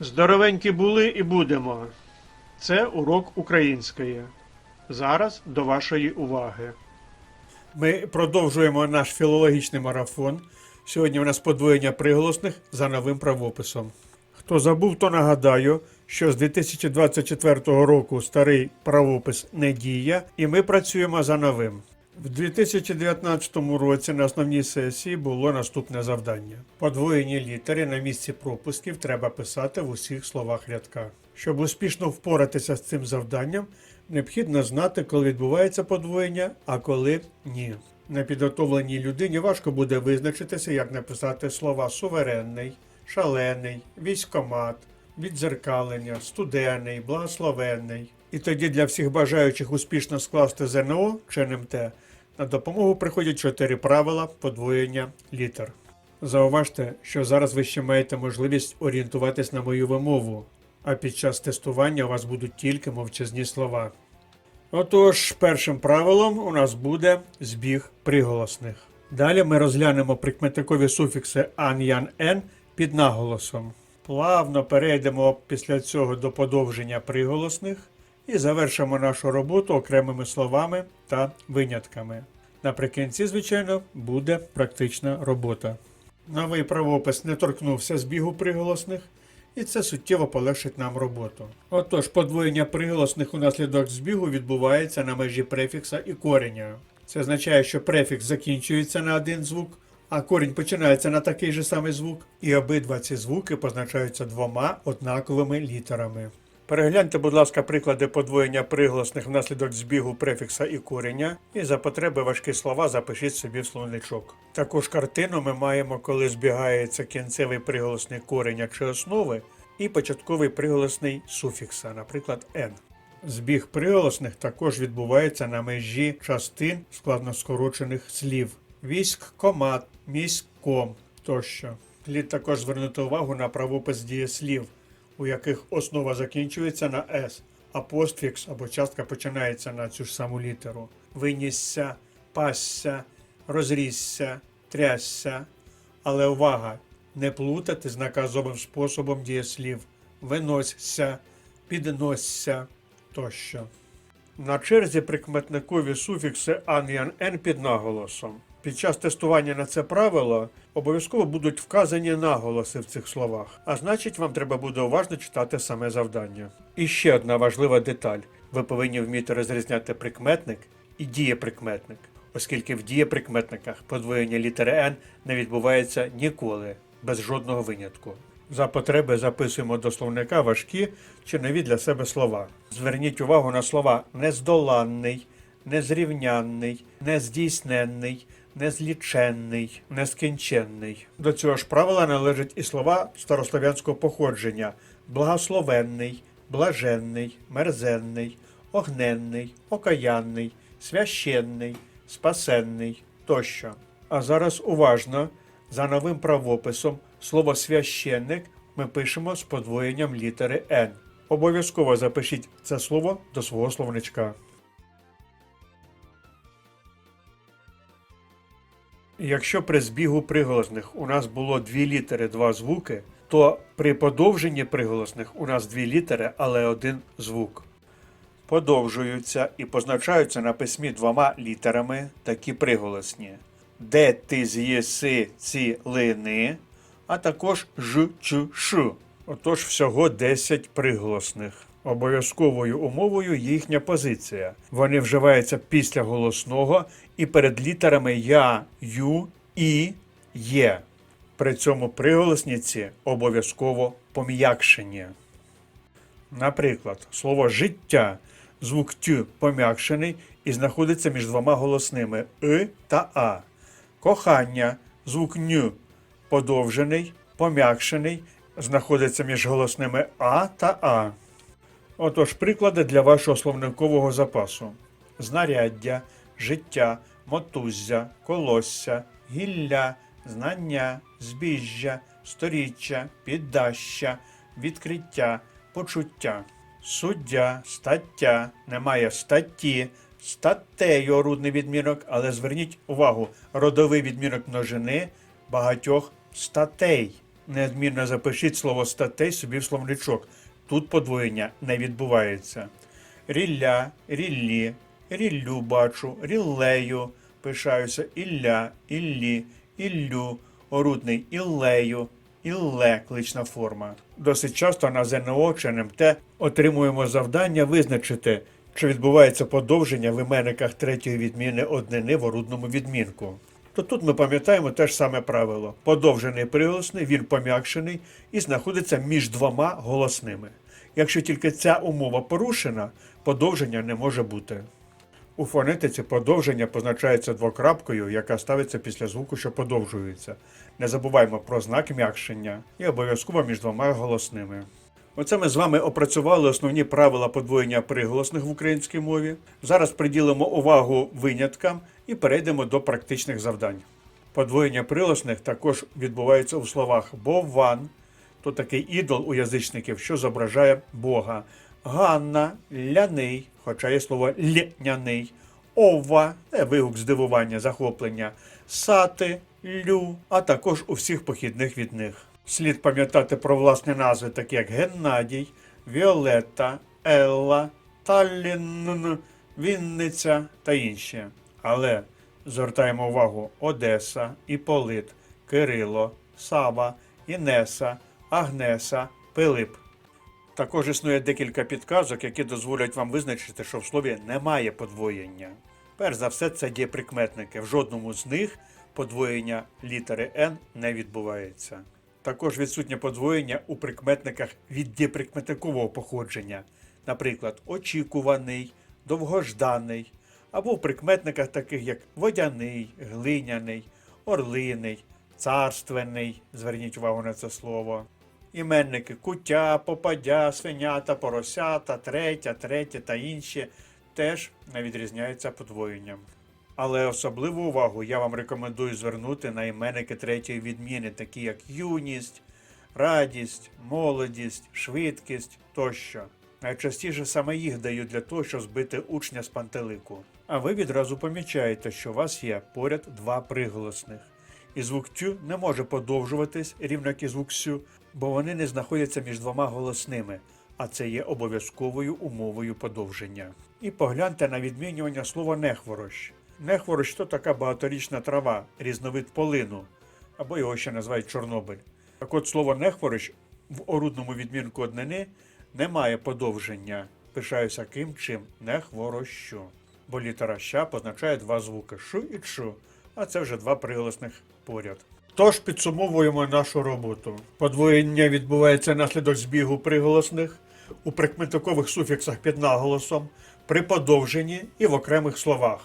Здоровенькі були і будемо. Це урок української. Зараз до вашої уваги. Ми продовжуємо наш філологічний марафон. Сьогодні у нас подвоєння приголосних за новим правописом. Хто забув, то нагадаю, що з 2024 року старий правопис не діє, і ми працюємо за новим. В 2019 році на основній сесії було наступне завдання: подвоєні літери на місці пропусків треба писати в усіх словах рядка. Щоб успішно впоратися з цим завданням, необхідно знати, коли відбувається подвоєння, а коли ні. Непідготовленій людині важко буде визначитися, як написати слова суверенний, шалений, військомат, відзеркалення, студений, благословенний. І тоді для всіх бажаючих успішно скласти ЗНО чи НМТ на допомогу приходять чотири правила подвоєння літер. Зауважте, що зараз ви ще маєте можливість орієнтуватись на мою вимову, а під час тестування у вас будуть тільки мовчазні слова. Отож, першим правилом у нас буде збіг приголосних. Далі ми розглянемо прикметникові суфікси ан, ян, ен під наголосом. Плавно перейдемо після цього до подовження приголосних і завершимо нашу роботу окремими словами та винятками. Наприкінці, звичайно, буде практична робота. Новий правопис не торкнувся збігу приголосних, і це суттєво полегшить нам роботу. Отож, подвоєння приголосних унаслідок збігу відбувається на межі префікса і кореня. Це означає, що префікс закінчується на один звук, а корінь починається на такий же самий звук, і обидва ці звуки позначаються двома однаковими літерами. Перегляньте, будь ласка, приклади подвоєння приголосних внаслідок збігу префікса і кореня, і за потреби важкі слова запишіть собі в словничок. Також картину ми маємо, коли збігається кінцевий приголосний кореня чи основи і початковий приголосний суфікса, наприклад, n. Збіг приголосних також відбувається на межі частин складноскорочених слів військ, комат, міськком тощо. Слід також звернути увагу на правопис дієслів, у яких основа закінчується на С, а постфікс або частка починається на цю ж саму літеру. Винісся, пасся, розрісся, трясся. Але увага! Не плутати з наказовим способом дієслів виносься, підносься тощо. На черзі прикметникові суфікси ан ян ен під наголосом. Під час тестування на це правило обов'язково будуть вказані наголоси в цих словах, а значить, вам треба буде уважно читати саме завдання. І ще одна важлива деталь: ви повинні вміти розрізняти прикметник і дієприкметник, оскільки в дієприкметниках подвоєння літери N не відбувається ніколи, без жодного винятку. За потреби записуємо до словника важкі чи нові для себе слова. Зверніть увагу на слова нездоланний, незрівнянний, нездійсненний, незліченний, нескінченний. До цього ж правила належать і слова старослов'янського походження: благословенний, блаженний, мерзенний, огненний, окаянний, священний, спасенний тощо. А зараз уважно за новим правописом слово священник ми пишемо з подвоєнням літери Н. Обов'язково запишіть це слово до свого словничка. Якщо при збігу приголосних у нас було дві літери, два звуки, то при подовженні приголосних у нас дві літери, але один звук. Подовжуються і позначаються на письмі двома літерами такі приголосні: де ти з'єси ці лини, а також ж, ч, ш. Отож, всього 10 приголосних. Обов'язковою умовою їхня позиція. Вони вживаються після голосного і перед літерами я, ю, і, є. При цьому приголосниці обов'язково пом'якшені. Наприклад, слово життя звук тю пом'якшений і знаходиться між двома голосними и та а. Кохання звук ню подовжений, пом'якшений, знаходиться між голосними а та а. Отож, приклади для вашого словникового запасу: знаряддя, життя, мотуззя, колосся, гілля, знання, збіжжя, сторіччя, піддаща, відкриття, почуття. Суддя, стаття, немає статті, статтею рудний відмінок, але зверніть увагу, родовий відмінок множини багатьох статей. Неодмінно запишіть слово статей собі в словничок. Тут подвоєння не відбувається. Рілля, ріллі, ріллю бачу, ріллею, пишаюся ілля, іллі, іллю, орудний іллею, ілле клична форма. Досить часто на ЗНО чи НМТ отримуємо завдання визначити, чи відбувається подовження в іменниках третьої відміни однини в орудному відмінку. То тут ми пам'ятаємо те ж саме правило. Подовжений приголосний, він пом'якшений і знаходиться між двома голосними. Якщо тільки ця умова порушена, подовження не може бути. У фонетиці подовження позначається двокрапкою, яка ставиться після звуку, що подовжується. Не забуваємо про знак м'якшення і обов'язково між двома голосними. Оце ми з вами опрацювали основні правила подвоєння приголосних в українській мові. Зараз приділимо увагу виняткам і перейдемо до практичних завдань. Подвоєння приголосних також відбувається у словах Бован, то такий ідол у язичників, що зображає Бога. Ганна, ляний, хоча є слово льняний, ова, вигук здивування, захоплення, сати, лю, а також у всіх похідних від них. Слід пам'ятати про власні назви, такі як Геннадій, Віолетта, Елла, Таллін, Вінниця та інші. Але звертаємо увагу Одеса, Іполит, Кирило, Сава, Інеса, Агнеса, Пилип. Також існує декілька підказок, які дозволять вам визначити, що в слові немає подвоєння. Перш за все, це дієприкметники. В жодному з них подвоєння літери N не відбувається. Також відсутнє подвоєння у прикметниках від дієприкметникового походження, наприклад, очікуваний, довгожданий, або в прикметниках таких як водяний, глиняний, орлиний, царственний. Зверніть увагу на це слово. Іменники куття, попадя, свинята, поросята, третя, третє та інші теж не відрізняються подвоєнням. Але особливу увагу я вам рекомендую звернути на іменники третьої відміни, такі як юність, радість, молодість, швидкість тощо. Найчастіше саме їх дають для того, щоб збити учня з пантелику. А ви відразу помічаєте, що у вас є поряд два приголосних. І звук тю не може подовжуватись, рівно як і звук сю, бо вони не знаходяться між двома голосними, а це є обов'язковою умовою подовження. І погляньте на відмінювання слова нехворощ. Нехворощ то така багаторічна трава, різновид полину, або його ще називають Чорнобиль. Так от слово нехворощ в орудному відмінку однини не має подовження. Пишаюся ким чим нехворощу. Бо літера ща позначає два звуки шу і чу, а це вже два приголосних поряд. Тож підсумовуємо нашу роботу. Подвоєння відбувається наслідок збігу приголосних у прикметникових суфіксах під наголосом, при подовженні і в окремих словах.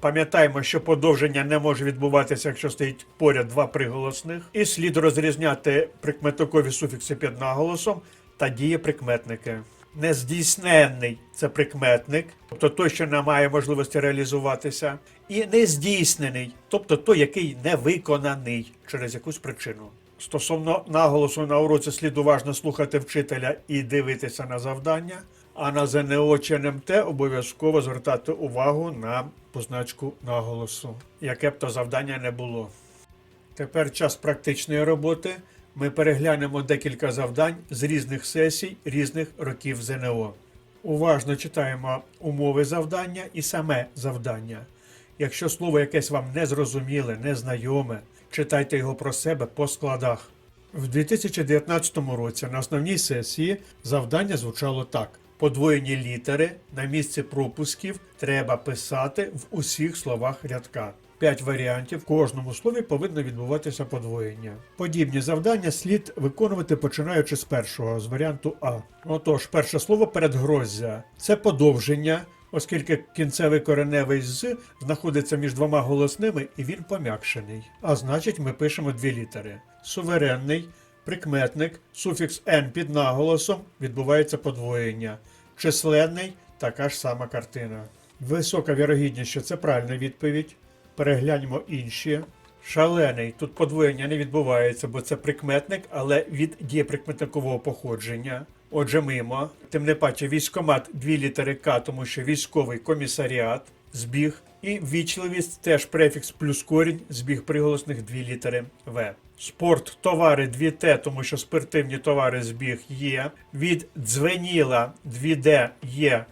Пам'ятаємо, що подовження не може відбуватися, якщо стоїть поряд два приголосних, і слід розрізняти прикметникові суфікси під наголосом та дієприкметники. Нездійсненний це прикметник, тобто той, що не має можливості реалізуватися, і нездійснений, тобто той, який не виконаний через якусь причину. Стосовно наголосу на уроці слід уважно слухати вчителя і дивитися на завдання, а на ЗНО чи НМТ обов'язково звертати увагу на позначку наголосу, яке б то завдання не було. Тепер час практичної роботи. Ми переглянемо декілька завдань з різних сесій різних років ЗНО. Уважно читаємо умови завдання і саме завдання. Якщо слово якесь вам незрозуміле, незнайоме, читайте його про себе по складах. В 2019 році на основній сесії завдання звучало так: подвоєні літери на місці пропусків треба писати в усіх словах рядка. П'ять варіантів в кожному слові повинно відбуватися подвоєння. Подібні завдання слід виконувати починаючи з першого, з варіанту А. Отож, перше слово передгроздя це подовження, оскільки кінцевий кореневий з знаходиться між двома голосними і він пом'якшений. А значить, ми пишемо дві літери. Суверенний, прикметник, суфікс n під наголосом відбувається подвоєння. Численний така ж сама картина. Висока вірогідність, що це правильна відповідь. Перегляньмо інші. Шалений. Тут подвоєння не відбувається, бо це прикметник, але від дієприкметникового походження. Отже, мимо. Тим не паче військомат дві літери К, тому що військовий комісаріат, збіг І вічливість теж префікс плюс корінь, збіг приголосних дві літери В. Спорт, товари 2Т, тому що спортивні товари збіг є. Від дзвеніла 2D є е,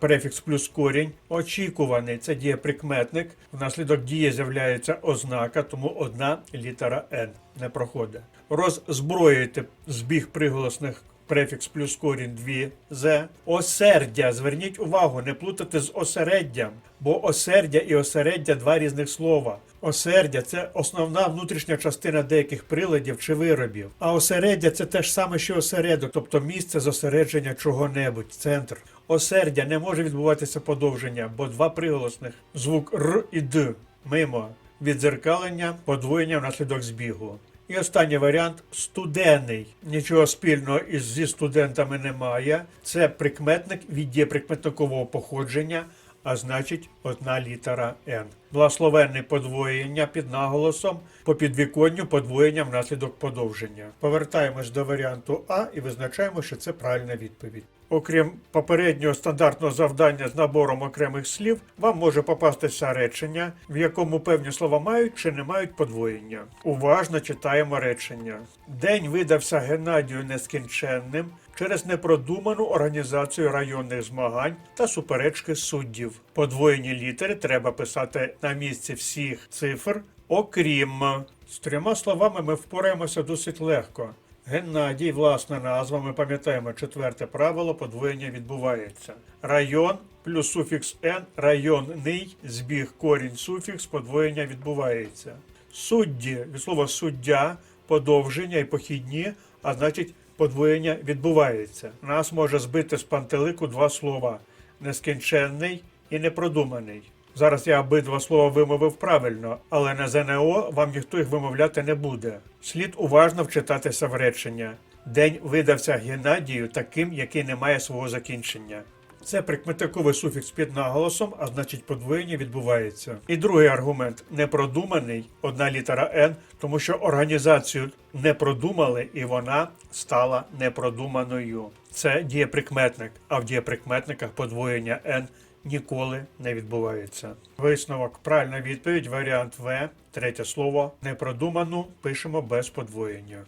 префікс плюс корінь. Очікуваний це дієприкметник. Внаслідок дії з'являється ознака, тому одна літера Н не проходить. Роззброїти збіг приголосних префікс плюс корінь 2 з. Осердя. Зверніть увагу, не плутати з осереддям, бо осердя і осереддя два різних слова. Осердя це основна внутрішня частина деяких приладів чи виробів. А осереддя це те ж саме, що осередок, тобто місце зосередження чого-небудь, центр. Осердя не може відбуватися подовження, бо два приголосних звук Р і Д мимо відзеркалення, подвоєння внаслідок збігу. І останній варіант студений. Нічого спільного із зі студентами немає. Це прикметник від дієприкметникового походження, а значить одна літера Н. Благословенне подвоєння під наголосом по підвіконню подвоєння внаслідок подовження. Повертаємось до варіанту А і визначаємо, що це правильна відповідь. Окрім попереднього стандартного завдання з набором окремих слів, вам може попастися речення, в якому певні слова мають чи не мають подвоєння. Уважно читаємо речення. День видався Геннадію нескінченним через непродуману організацію районних змагань та суперечки суддів. Подвоєні літери треба писати на місці всіх цифр, окрім з трьома словами ми впораємося досить легко. Геннадій, власна назва, ми пам'ятаємо четверте правило, подвоєння відбувається. Район плюс суфікс «н», районний, збіг корінь суфікс, подвоєння відбувається. Судді, від слова суддя, подовження і похідні, а значить подвоєння відбувається. Нас може збити з пантелику два слова: нескінченний і непродуманий. Зараз я обидва слова вимовив правильно, але на ЗНО вам ніхто їх вимовляти не буде. Слід уважно вчитатися в речення. День видався Геннадію таким, який не має свого закінчення. Це прикметниковий суфікс під наголосом, а значить подвоєння відбувається. І другий аргумент непродуманий, одна літера Н, тому що організацію не продумали і вона стала непродуманою. Це дієприкметник, а в дієприкметниках подвоєння Н ніколи не відбувається. Висновок. Правильна відповідь. Варіант В. Третє слово. Непродуману пишемо без подвоєння.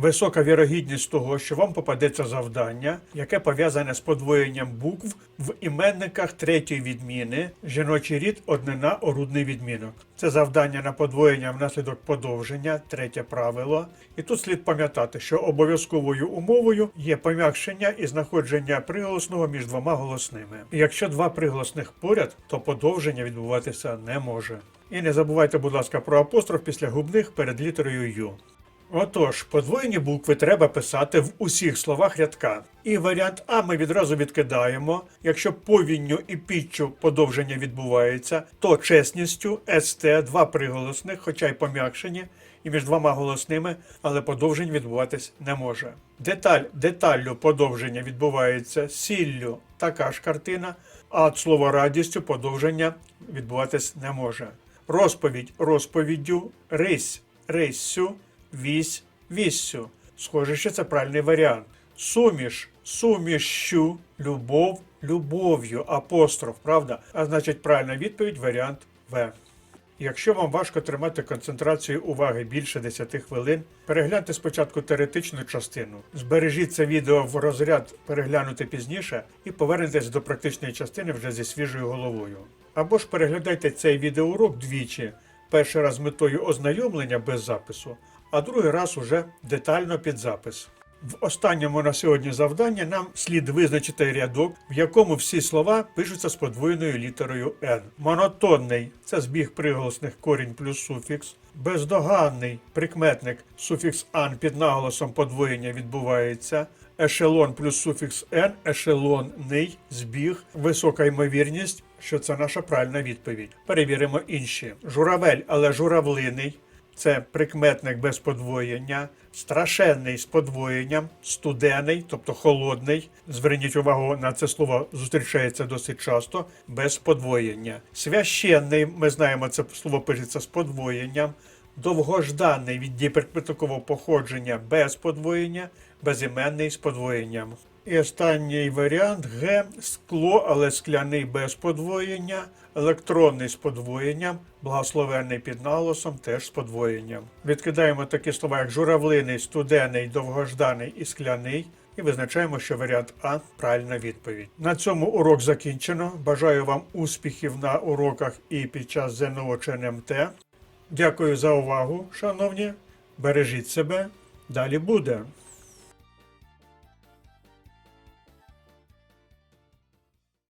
Висока вірогідність того, що вам попадеться завдання, яке пов'язане з подвоєнням букв в іменниках третьої відміни, жіночий рід, однина, орудний відмінок. Це завдання на подвоєння внаслідок подовження, третє правило. І тут слід пам'ятати, що обов'язковою умовою є пом'якшення і знаходження приголосного між двома голосними. Якщо два приголосних поряд, то подовження відбуватися не може. І не забувайте, будь ласка, про апостроф після губних перед літерою Ю. Отож, подвоєні букви треба писати в усіх словах рядка. І варіант А ми відразу відкидаємо. Якщо повінню і піччю подовження відбувається, то чесністю СТ два приголосних, хоча й пом'якшені, і між двома голосними, але подовжень відбуватись не може. Деталь деталлю подовження відбувається сіллю така ж картина, а от слово радістю подовження відбуватись не може. Розповідь розповіддю, рись риссю, вісь віссю. Схоже, що це правильний варіант. Суміш сумішю, любов любов'ю, апостроф, правда? А значить, правильна відповідь варіант В. Якщо вам важко тримати концентрацію уваги більше 10 хвилин, перегляньте спочатку теоретичну частину, збережіть це відео в розряд переглянути пізніше і повернетесь до практичної частини вже зі свіжою головою. Або ж переглядайте цей відеоурок двічі, перший раз з метою ознайомлення без запису, а другий раз уже детально під запис. В останньому на сьогодні завдання нам слід визначити рядок, в якому всі слова пишуться з подвоєною літерою N. Монотонний це збіг приголосних корінь плюс суфікс. Бездоганний прикметник суфікс ан під наголосом подвоєння відбувається. Ешелон плюс суфікс n, ешелонний збіг, висока ймовірність, що це наша правильна відповідь. Перевіримо інші. Журавель, але журавлиний. Це прикметник без подвоєння, страшенний з подвоєнням, студений, тобто холодний. Зверніть увагу на це слово зустрічається досить часто, без подвоєння. Священний, ми знаємо, це слово пишеться з подвоєнням. Довгожданий від дієприкметникового походження без подвоєння, безіменний з подвоєнням. І останній варіант Г. Скло, але скляний без подвоєння, електронний з подвоєнням, благословенний під наголосом теж з подвоєнням. Відкидаємо такі слова, як журавлиний, студений, довгожданий і скляний. І визначаємо, що варіант А правильна відповідь. На цьому урок закінчено. Бажаю вам успіхів на уроках і під час ЗНО чи НМТ. Дякую за увагу, шановні. Бережіть себе. Далі буде.